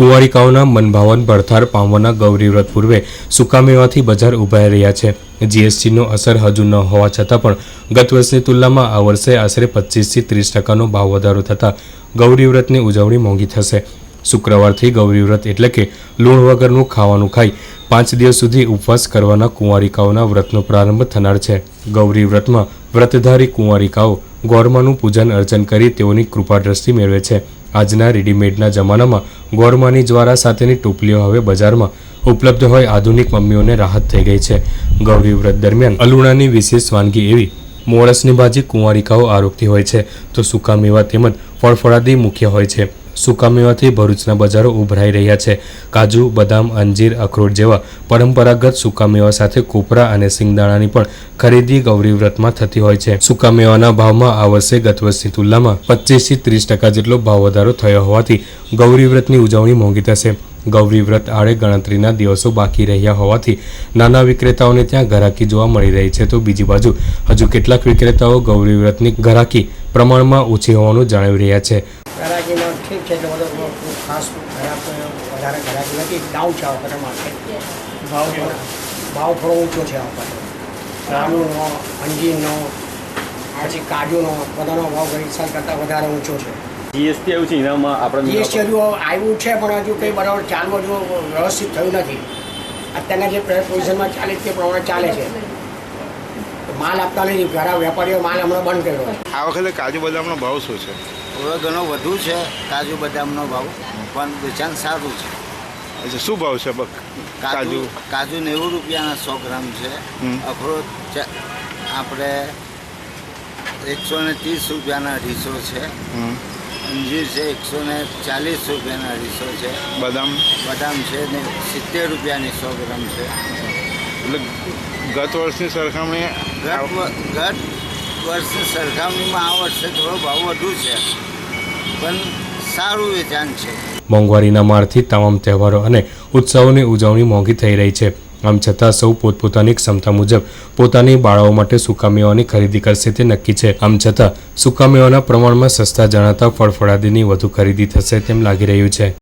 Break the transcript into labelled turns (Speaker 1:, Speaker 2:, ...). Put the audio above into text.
Speaker 1: કુંવારિકાઓના મનભાવન ભરથાર પામવાના ગૌરી વ્રત પૂર્વે સુકામેવાથી બજાર ઉભાઈ રહ્યા છે. જીએસટીનો અસર હજુ ન હોવા છતાં પણ ગત વર્ષની તુલનામાં આ વર્ષે આશરે પચીસથી ત્રીસ ટકાનો ભાવ વધારો થતાં ગૌરીવ્રતની ઉજવણી મોંઘી થશે. શુક્રવારથી ગૌરીવ્રત એટલે કે લૂણ વગરનું ખાવાનું ખાઈ પાંચ દિવસ સુધી ઉપવાસ કરવાના કુંવારિકાઓના વ્રતનો પ્રારંભ થનાર છે. ગૌરી વ્રતમાં વ્રતધારી કુંવારિકાઓ ગોરમાનું પૂજન અર્ચન કરી તેઓની કૃપા દ્રષ્ટિ મેળવે છે. આજના રેડીમેડના જમાનામાં ગોરમાની જ્વારા સાથેની ટોપલીઓ હવે બજારમાં ઉપલબ્ધ હોય આધુનિક મમ્મીઓને રાહત થઈ ગઈ છે. ગૌરી વ્રત દરમિયાન અલુણાની વિશેષ વાનગી એવી મોળસની ભાજી, કુંવારિકાઓ આરોગતી હોય છે. તો સૂકા મેવા તેમજ ફળફળાદી મુખ્ય હોય છે. સૂકા મેવાથી ભરૂચના બજારો ઉભરાઈ રહ્યા છે. કાજુ, બદામ, અંજીર, અખરોટ જેવા પરંપરાગત સૂકા મેવા સાથે કોપરા અને સિંગદાણાની પણ ખરીદી ગૌરી વ્રતમાં થતી હોય છે. સૂકા મેવાના ભાવમાં આ વર્ષે ગત વર્ષની તુલનામાં પચીસથી ત્રીસ ટકા જેટલો ભાવ વધારો થયો હોવાથી ગૌરી વ્રતની ઉજવણી મોંઘી થશે. ગૌરી વ્રત આડે ગણતરીના દિવસો બાકી રહ્યા હોવાથી નાના વિક્રેતાઓને ત્યાં ઘરાકી જોવા મળી રહી છે. તો બીજી બાજુ, હજુ કેટલાક વિક્રેતાઓ ગૌરી વ્રતની ઘરાકી પ્રમાણમાં ઓછી હોવાનું જણાવી રહ્યા છે.
Speaker 2: ઘરાકીનો ઠીક છે તો બધો ખાસ ખરાબ વધારે ઘરાકી નથી ડાઉન છે આ વખતે માર્કેટ ભાવ ભાવ થોડો ઊંચો છે આ વખતે રાનુનો અંજીરનો પછી કાજુનો બધાનો ભાવ ગઈ સાલ કરતાં વધારે ઊંચો છે.
Speaker 3: જીએસટી આવ્યું છે એનામાં આપણે
Speaker 2: જીએસટી હજુ આવ્યું છે પણ હજુ કંઈ બરાબર ચાલુ હજુ વ્યવસ્થિત થયું નથી. અત્યારના જે પોઝિશનમાં ચાલે છે તે પ્રમાણે ચાલે છે. માલ આપતા નથી ઘણા વેપારીઓ માલ હમણાં બંધ કર્યો
Speaker 4: આ વખતે કાજુ બદામનો ભાવ શું છે?
Speaker 5: થોડો ઘણો વધુ છે કાજુ બદામનો ભાવ. પણ વેચાણ સારું છે.
Speaker 4: અચ્છા શું ભાવ છે બક?
Speaker 5: કાજુ
Speaker 4: કાજુ?
Speaker 5: નેવું રૂપિયાના સો ગ્રામ છે. અખરોટ આપણે એકસો ને ત્રીસ રૂપિયાના અઢીસો છે. અંજીર છે એકસો ને ચાલીસ રૂપિયાના અઢીસો છે.
Speaker 4: બદામ?
Speaker 5: બદામ છે ને સિત્તેર રૂપિયાની સો ગ્રામ છે.
Speaker 4: એટલે ગત વર્ષની સરખામણીએ
Speaker 5: ગત ગત વર્ષની સરખામણીમાં આ વર્ષે થોડો ભાવ વધુ છે. પણ સારું વેચાણ છે.
Speaker 1: મોંઘવારીના મારથી તમામ તહેવારો અને ઉત્સવોની ઉજવણી મોંઘી થઈ રહી છે. આમ છતાં સૌ પોતપોતાની ક્ષમતા મુજબ પોતાની બાળાઓ માટે સૂકા મેવાની ખરીદી કરશે તે નક્કી છે. આમ છતાં સૂકા મેવાના પ્રમાણમાં સસ્તા જણાતા ફળફળાદીની વધુ ખરીદી થશે તેમ લાગી રહ્યું છે.